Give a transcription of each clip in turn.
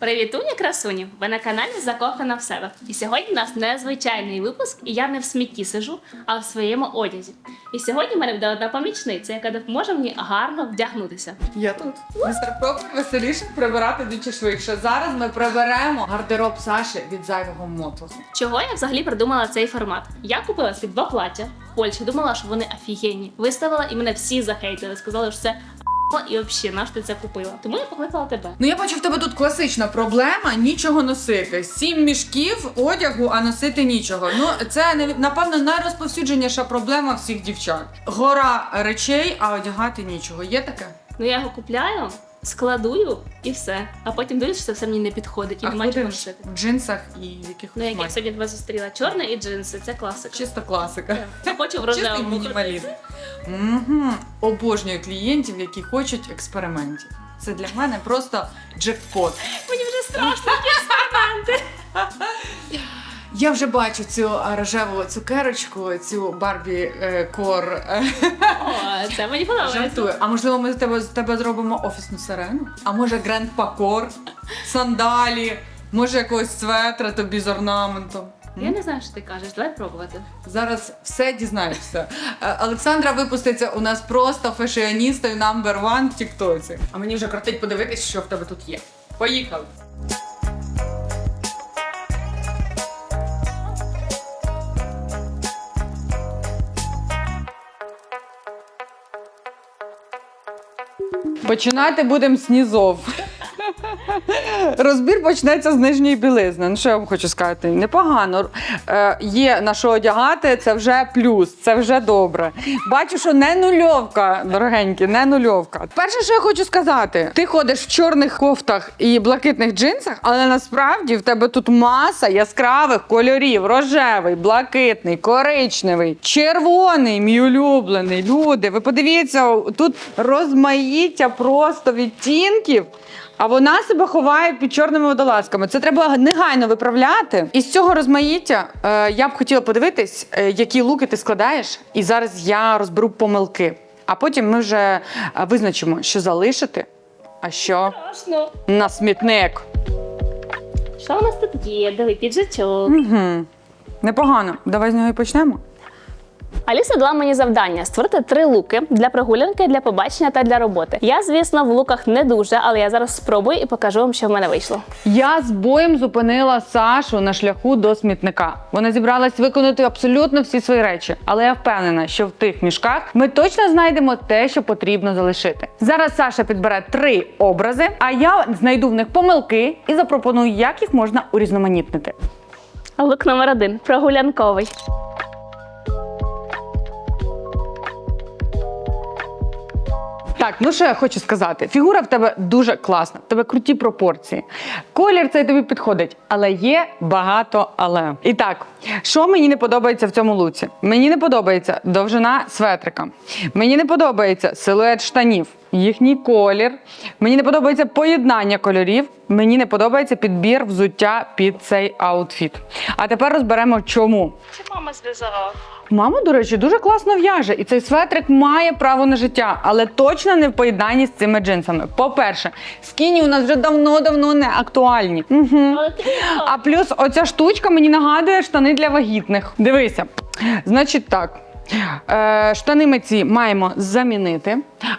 Привітуні, красуні! Ви на каналі Закохана в себе. І сьогодні у нас незвичайний випуск, і я не в смітті сижу, а в своєму одязі. І сьогодні в мене буде одна помічниця, яка допоможе мені гарно вдягнутися. Я тут. Пропер веселіше прибирати двічі швидше. Зараз ми приберемо гардероб Саші від зайвого мотлоху. Чого я взагалі придумала цей формат? Я купила собі два плаття в Польщі, думала, що вони офігенні. Виставила і мене всі захейтили. Сказали, що це і взагалі, наш ти це купила. Тому я покликала тебе. Ну я бачу, в тебе тут класична проблема нічого носити. Сім мішків одягу, а носити нічого. Ну це напевно найрозповсюдженіша проблема всіх дівчат. Гора речей, а одягати нічого. Є таке? Ну я його купляю, складую і все. А потім дивлюсь, що все мені не підходить і а нема чого носити. в джинсах і в якихось Ну, як я сьогодні тебе зустріла, чорне і джинси, це класика. Чисто класика. Я хочу в Чистий рожевому. мінімалізм. Угу. Обожнюю клієнтів, які хочуть експериментів. Це для мене просто джекпот. Мені вже страшно експерименти. Я вже бачу цю рожеву цукерочку, цю Барбі е, кор. О, це мені подобається. Жартую. А можливо, ми з тебе, з тебе зробимо офісну сирену? А може гранд пакор, сандалі, може якогось светра тобі з орнаментом. Я не знаю, що ти кажеш, давай пробувати. Зараз все дізнаєшся. Е, Олександра випуститься у нас просто фешіоністою number one в Тіктоці. А мені вже крутить подивитись, що в тебе тут є. Поїхали! Починати будемо з нізов. Розбір почнеться з нижньої білизни. Ну, що я вам хочу сказати? Непогано. Е, є на що одягати, це вже плюс, це вже добре. Бачу, що не нульовка, дорогенькі, не нульовка. Перше, що я хочу сказати, ти ходиш в чорних кофтах і блакитних джинсах, але насправді в тебе тут маса яскравих кольорів: рожевий, блакитний, коричневий, червоний, мій улюблений. Люди, ви подивіться, тут розмаїття просто відтінків. А вона себе ховає під чорними водолазками. Це треба негайно виправляти. Із цього розмаїття е, я б хотіла подивитись, е, які луки ти складаєш, і зараз я розберу помилки. А потім ми вже е, визначимо, що залишити, а що Страшно. на смітник. Що у нас тут є? Диви, піджачок. Угу. Непогано. Давай з нього і почнемо. Аліса дала мені завдання створити три луки для прогулянки, для побачення та для роботи. Я, звісно, в луках не дуже, але я зараз спробую і покажу вам, що в мене вийшло. Я з боєм зупинила Сашу на шляху до смітника. Вона зібралась виконати абсолютно всі свої речі, але я впевнена, що в тих мішках ми точно знайдемо те, що потрібно залишити. Зараз Саша підбере три образи, а я знайду в них помилки і запропоную, як їх можна урізноманітнити. Лук номер один прогулянковий. Так, ну що я хочу сказати? Фігура в тебе дуже класна, в тебе круті пропорції. Колір цей тобі підходить, але є багато але. І так, що мені не подобається в цьому луці? Мені не подобається довжина светрика. Мені не подобається силует штанів, їхній колір. Мені не подобається поєднання кольорів. Мені не подобається підбір взуття під цей аутфіт. А тепер розберемо, чому. Це мама зв'язала. Мама, до речі, дуже класно в'яже, і цей светрик має право на життя, але точно не в поєднанні з цими джинсами. По-перше, скіні у нас вже давно-давно не актуальні. Угу. А плюс оця штучка мені нагадує штани для вагітних. Дивися, значить так. Е, штани ми ці маємо замінити,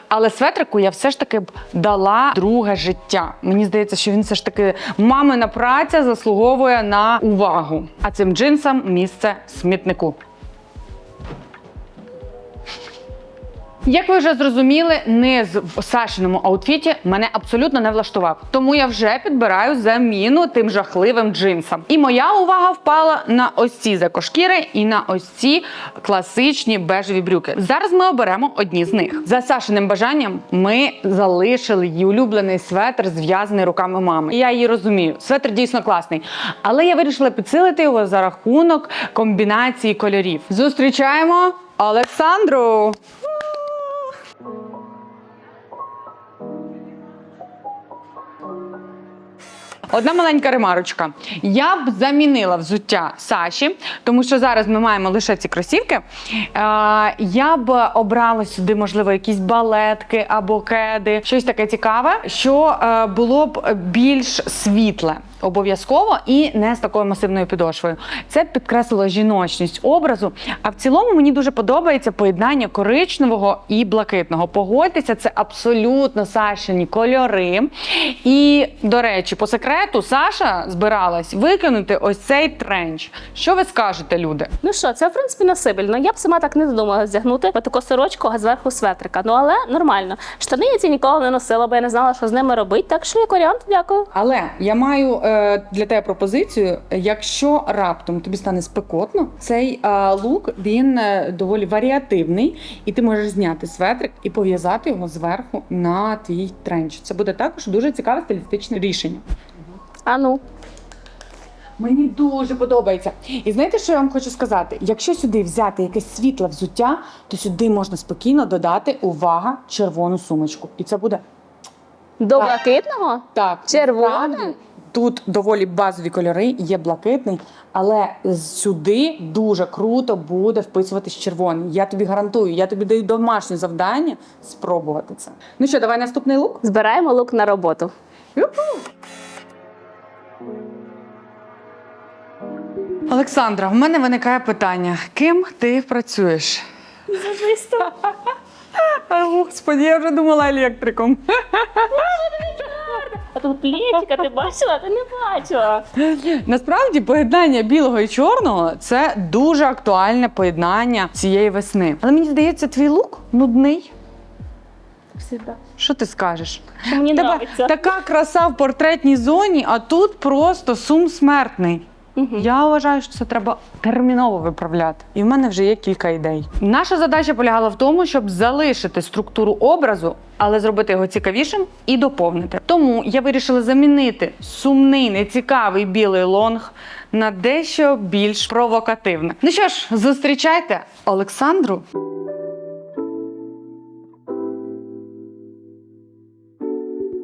але светрику я все ж таки б дала друге життя. Мені здається, що він все ж таки мамина праця заслуговує на увагу. А цим джинсам місце в смітнику. Як ви вже зрозуміли, низ в Сашиному аутфіті мене абсолютно не влаштував. Тому я вже підбираю заміну тим жахливим джинсам. І моя увага впала на ось ці закошкіри і на ось ці класичні бежеві брюки. Зараз ми оберемо одні з них. За Сашиним бажанням ми залишили її улюблений светр, зв'язаний руками мами. Я її розумію. Светр дійсно класний. Але я вирішила підсилити його за рахунок комбінації кольорів. Зустрічаємо Олександру! Одна маленька ремарочка. Я б замінила взуття Саші, тому що зараз ми маємо лише ці кросівки. Я б обрала сюди, можливо, якісь балетки або кеди, щось таке цікаве, що е, було б більш світле. Обов'язково і не з такою масивною підошвою. Це підкреслило жіночність образу. А в цілому мені дуже подобається поєднання коричневого і блакитного. Погодьтеся, це абсолютно Сашині кольори. І, до речі, по секрету Саша збиралась викинути ось цей тренч. Що ви скажете, люди? Ну що, це в принципі носибельно. Я б сама так не додумала вдягнути таку сорочку, а зверху светрика. Ну але нормально. Штани я ці ніколи не носила, бо я не знала, що з ними робити. Так що як варіант, дякую. Але я маю е, для тебе пропозицію. Якщо раптом тобі стане спекотно, цей е, лук він е, доволі варіативний, і ти можеш зняти светрик і пов'язати його зверху на твій тренч. Це буде також дуже цікаве стилістичне рішення. А ну. Мені дуже подобається. І знаєте, що я вам хочу сказати? Якщо сюди взяти якесь світле взуття, то сюди можна спокійно додати увага червону сумочку. І це буде До Так. блакитного? так. Червоне? Тут доволі базові кольори, є блакитний, але сюди дуже круто буде вписуватись червоний. Я тобі гарантую, я тобі даю домашнє завдання спробувати це. Ну що, давай наступний лук. Збираємо лук на роботу. Олександра, в мене виникає питання: ким ти працюєш? Візажистом. А, Господи, я вже думала електриком. Тут плечика, ти бачила? Ти не бачила. Насправді поєднання білого і чорного це дуже актуальне поєднання цієї весни. Але мені здається, твій лук нудний. Всегда. Що ти скажеш? Що мені Тебе така краса в портретній зоні, а тут просто сум смертний. Я вважаю, що це треба терміново виправляти. І в мене вже є кілька ідей. Наша задача полягала в тому, щоб залишити структуру образу, але зробити його цікавішим і доповнити. Тому я вирішила замінити сумний, нецікавий білий лонг на дещо більш провокативне. Ну що ж, зустрічайте Олександру.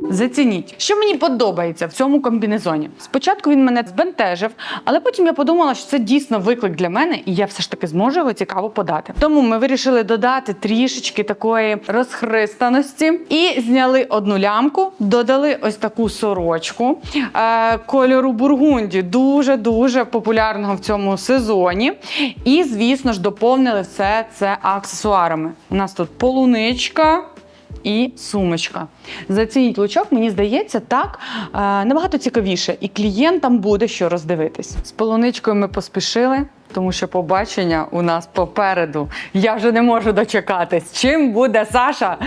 Зацініть, що мені подобається в цьому комбінезоні. Спочатку він мене збентежив, але потім я подумала, що це дійсно виклик для мене, і я все ж таки зможу його цікаво подати. Тому ми вирішили додати трішечки такої розхристаності і зняли одну лямку, додали ось таку сорочку е, кольору бургунді, дуже дуже популярного в цьому сезоні. І, звісно ж, доповнили все це аксесуарами. У нас тут полуничка і сумочка. Зацініть лучок, мені здається, так е, набагато цікавіше, і клієнтам буде що роздивитись. З полуничкою ми поспішили. Тому що побачення у нас попереду. Я вже не можу дочекатись. Чим буде Саша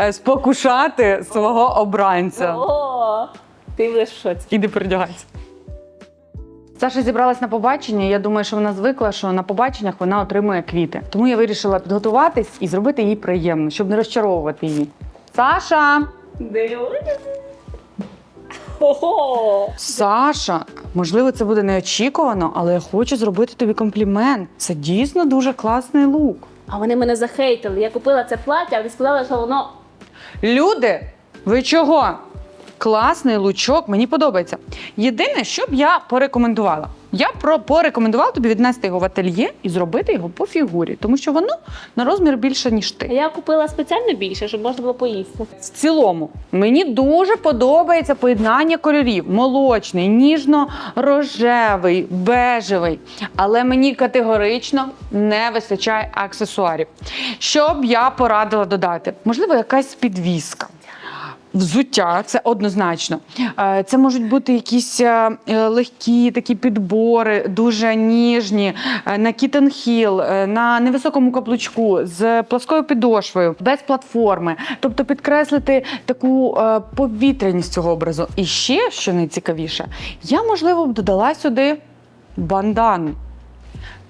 е, спокушати свого обранця? О, ти будеш в шоці. Іди передягайся. Саша зібралась на побачення. Я думаю, що вона звикла, що на побаченнях вона отримує квіти. Тому я вирішила підготуватись і зробити їй приємно, щоб не розчаровувати її. Саша! Дивись. Ого! Саша, можливо, це буде неочікувано, але я хочу зробити тобі комплімент. Це дійсно дуже класний лук. А вони мене захейтили. Я купила це плаття, але сказала, що воно Люди, ви чого? Класний лучок, мені подобається. Єдине, що б я порекомендувала. Я про порекомендувала тобі віднести його в ательє і зробити його по фігурі, тому що воно на розмір більше, ніж ти. Я купила спеціально більше, щоб можна було поїсти. В цілому мені дуже подобається поєднання кольорів: молочний, ніжно-рожевий, бежевий. Але мені категорично не вистачає аксесуарів. Що б я порадила додати? Можливо, якась підвіска. Взуття це однозначно. Е, Це можуть бути якісь е, е, легкі такі підбори, дуже ніжні, на кітенхіл, на невисокому каблучку з пласкою підошвою, без платформи. Тобто підкреслити таку повітряність цього образу. І ще, що найцікавіше, я можливо б додала сюди бандану.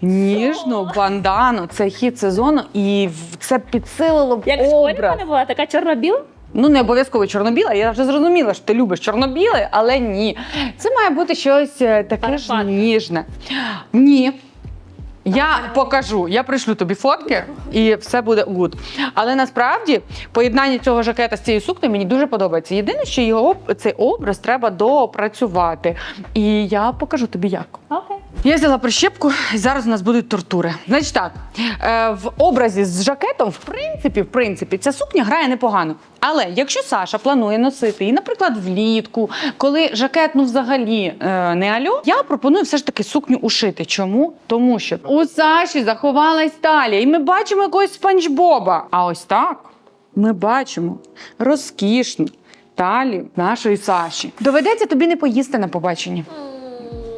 Ніжну бандану, це хід сезону, і це підсилило б Як в школі в мене була така чорно-біла. Ну, не обов'язково чорно-біле. Я вже зрозуміла, що ти любиш чорно-біле, але ні. Це має бути щось е, таке ж ніжне. Ні. Я покажу, я пришлю тобі фотки і все буде гуд. Але насправді поєднання цього жакета з цією сукнею мені дуже подобається. Єдине, що його цей образ треба допрацювати. І я покажу тобі як. Окей. Я взяла прищепку, і зараз у нас будуть тортури. Значить так, е, в образі з жакетом, в принципі, в принципі, ця сукня грає непогано. Але якщо Саша планує носити і, наприклад, влітку, коли жакет ну взагалі е, не альо, я пропоную все ж таки сукню ушити. Чому? Тому що у Саші заховалась талія, і ми бачимо якогось спанч Боба. А ось так ми бачимо розкішну талію нашої Саші. Доведеться тобі не поїсти на побаченні.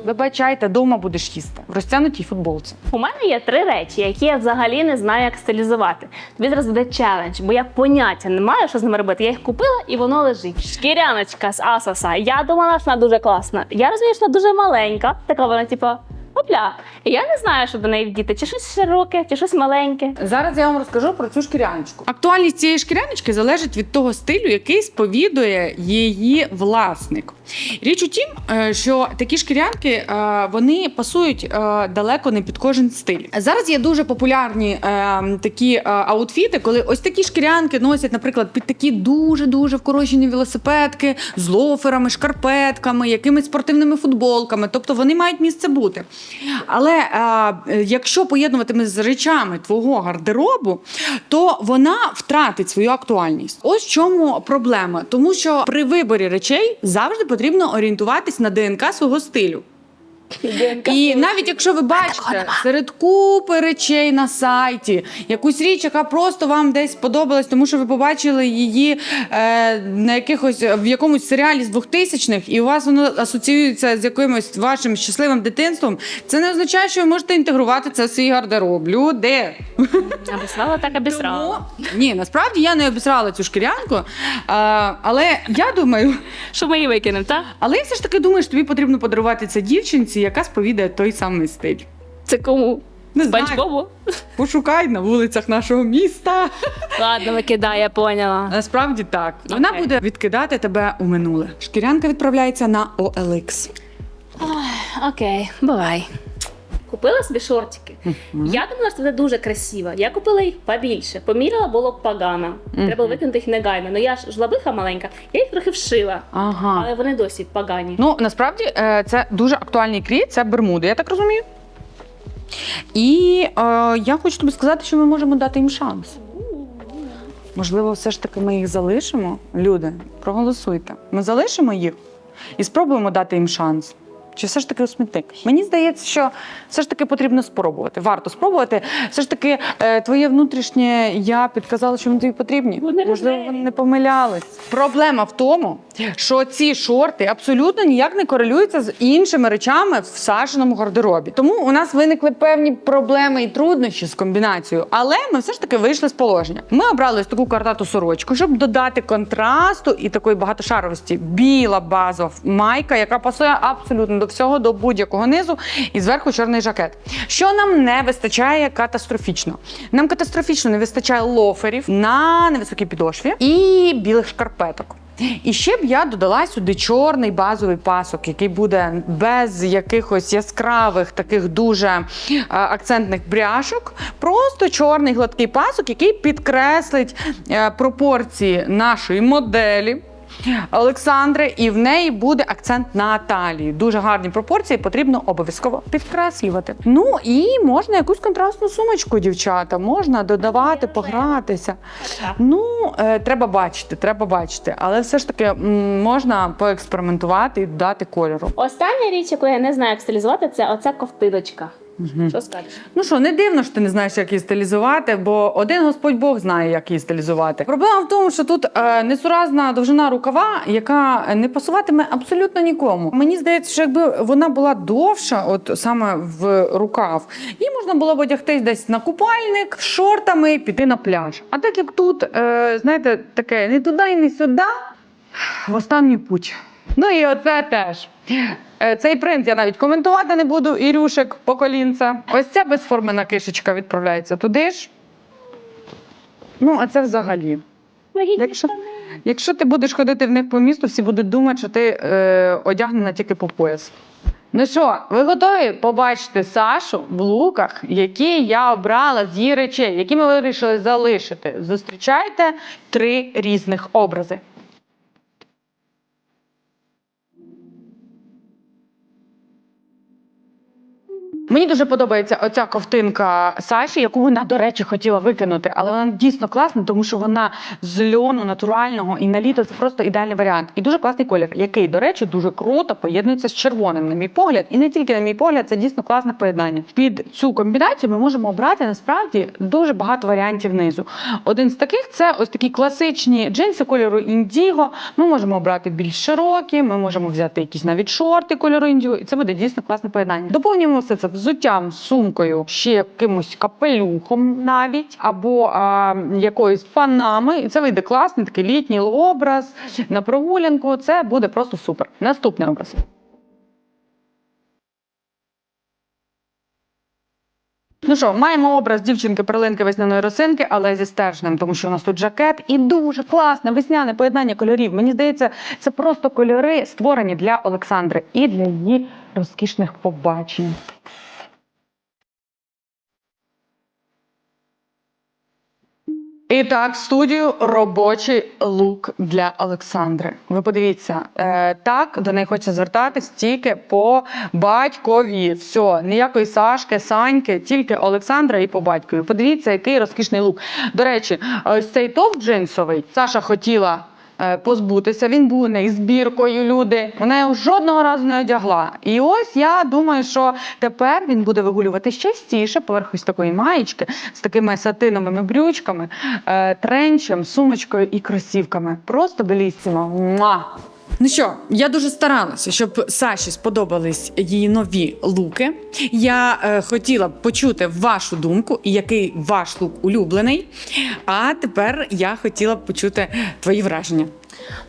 Вибачайте, дома будеш їсти в розтягнутій футболці. У мене є три речі, які я взагалі не знаю, як стилізувати. Тобі зараз буде челендж, бо я поняття не маю, що з ними робити. Я їх купила і воно лежить. Шкіряночка з Асоса. Я думала, що вона дуже класна. Я розумію, що вона дуже маленька. Така вона, типу, опля. І я не знаю, що до неї вдіти. Чи щось широке, чи щось маленьке. Зараз я вам розкажу про цю шкіряночку. Актуальність цієї шкіряночки залежить від того стилю, який сповідує її власник. Річ у тім, е, що такі шкірянки е, вони пасують е, далеко не під кожен стиль. Зараз є дуже популярні такі аутфіти, коли ось такі шкірянки носять, наприклад, під такі дуже дуже вкорочені велосипедки з лоферами, шкарпетками, якимись спортивними футболками. Тобто вони мають місце бути. Але е, якщо поєднуватиме з речами твого гардеробу, то вона втратить свою актуальність. Ось в чому проблема. Тому що при виборі речей завжди потрібно орієнтуватись на ДНК свого стилю. І навіть якщо ви бачите серед купи речей на сайті якусь річ, яка просто вам десь сподобалась, тому що ви побачили її е, на якихось в якомусь серіалі з 2000-х, і у вас воно асоціюється з якимось вашим щасливим дитинством, це не означає, що ви можете інтегрувати це в свій гардероб. Люди. Обісрала так обісрала. Ні, насправді я не обісрала цю шкірянку, а, але я думаю. Що ми її викинемо, так? Але я все ж таки думаю, що тобі потрібно подарувати це дівчинці, яка сповідає той самий стиль. Це кому? Не знаю. Спанч Бобу? Пошукай на вулицях нашого міста. Ладно, викидай, я поняла. Насправді так. Вона Окей. буде відкидати тебе у минуле. Шкірянка відправляється на OLX. Окей, бувай. Купила собі шортики. Я думала, що це дуже красиво. Я купила їх побільше. Поміряла було погано. Треба було викинути їх негайно. Ну я ж жлобиха маленька, я їх трохи вшила, Ага. але вони досі погані. Ну насправді е, це дуже актуальний крій, це бермуди, я так розумію. І е, я хочу тобі сказати, що ми можемо дати їм шанс. Можливо, все ж таки ми їх залишимо. Люди, проголосуйте. Ми залишимо їх і спробуємо дати їм шанс. Чи все ж таки у смітник? Мені здається, що все ж таки потрібно спробувати. Варто спробувати. Все ж таки, е, твоє внутрішнє я підказала, що вони тобі потрібні. Вони Можливо, вони не помилялись. Проблема в тому, що ці шорти абсолютно ніяк не корелюються з іншими речами в Сашиному гардеробі. Тому у нас виникли певні проблеми і труднощі з комбінацією. Але ми все ж таки вийшли з положення. Ми обрали таку картату сорочку, щоб додати контрасту і такої багатошаровості. Біла базова майка, яка пасує абсолютно до всього, до будь-якого низу, і зверху чорний жакет. Що нам не вистачає катастрофічно? Нам катастрофічно не вистачає лоферів на невисокій підошві і білих шкарпеток. І ще б я додала сюди чорний базовий пасок, який буде без якихось яскравих таких дуже е, акцентних бряшок. Просто чорний гладкий пасок, який підкреслить е, пропорції нашої моделі. Олександри, і в неї буде акцент на талії. Дуже гарні пропорції, потрібно обов'язково підкреслювати. Ну і можна якусь контрастну сумочку, дівчата, можна додавати, погратися. Ну, е, треба бачити, треба бачити. Але все ж таки м, можна поекспериментувати і додати кольору. Остання річ, яку я не знаю, як стилізувати, це оця ковтиночка. Що скажеш? Ну що, не дивно, що ти не знаєш, як її стилізувати, бо один Господь Бог знає, як її стилізувати. Проблема в тому, що тут е, несуразна довжина рукава, яка не пасуватиме абсолютно нікому. Мені здається, що якби вона була довша, от саме в рукав, її можна було б одягтись десь на купальник, шортами, піти на пляж. А так як тут, е, знаєте, таке не туди і не сюди, в останній путь. Ну і оце теж. Е, Цей принт я навіть коментувати не буду. Ірюшек по колінця. Ось ця безформена кишечка відправляється туди ж. Ну, а це взагалі. Якщо, якщо ти будеш ходити в них по місту, всі будуть думати, що ти е, одягнена тільки по пояс. Ну що, ви готові побачити Сашу в луках, які я обрала з її речей, які ми вирішили залишити? Зустрічайте три різних образи. Мені дуже подобається оця ковтинка Саші, яку вона, до речі, хотіла викинути, але вона дійсно класна, тому що вона з льону натурального і на літо це просто ідеальний варіант. І дуже класний колір, який, до речі, дуже круто поєднується з червоним, на мій погляд. І не тільки на мій погляд, це дійсно класне поєднання. Під цю комбінацію ми можемо обрати насправді дуже багато варіантів низу. Один з таких це ось такі класичні джинси кольору індіго. Ми можемо обрати більш широкі, ми можемо взяти якісь навіть шорти кольору індіго, і це буде дійсно класне поєднання. Доповнюємо все це взуттям, сумкою, ще якимось капелюхом навіть, або а, якоюсь панами. І це вийде класний такий літній образ на прогулянку. Це буде просто супер. Наступний образ. Ну що, маємо образ дівчинки перлинки весняної росинки, але зі стержнем, тому що у нас тут жакет і дуже класне весняне поєднання кольорів. Мені здається, це просто кольори створені для Олександри і для її розкішних побачень. І так, студію робочий лук для Олександри. Ви подивіться, е, так до неї хочеться звертатись тільки по батькові. Все, ніякої Сашки, Саньки, тільки Олександра і по батькові. Подивіться, який розкішний лук. До речі, ось цей топ джинсовий Саша хотіла. Е, Позбутися, він був не збіркою люди. Вона його жодного разу не одягла. І ось я думаю, що тепер він буде вигулювати частіше поверх ось такої маєчки з такими сатиновими брючками, е, тренчем, сумочкою і кросівками. Просто белісімо. Муа! Ну що, я дуже старалася, щоб Саші сподобались її нові луки. Я е, хотіла б почути вашу думку і який ваш лук улюблений. А тепер я хотіла б почути твої враження.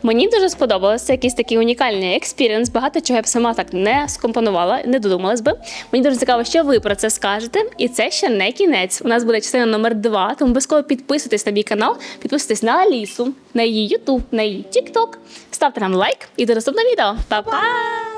Мені дуже сподобалося якийсь такий унікальний експіріенс. Багато чого я б сама так не скомпонувала, не додумалась би. Мені дуже цікаво, що ви про це скажете. І це ще не кінець. У нас буде частина номер два. Тому обов'язково підписуйтесь на мій канал, підписуйтесь на Алісу, на її Ютуб, на її Тікток. Ставте нам лайк і до наступного відео. Па-па!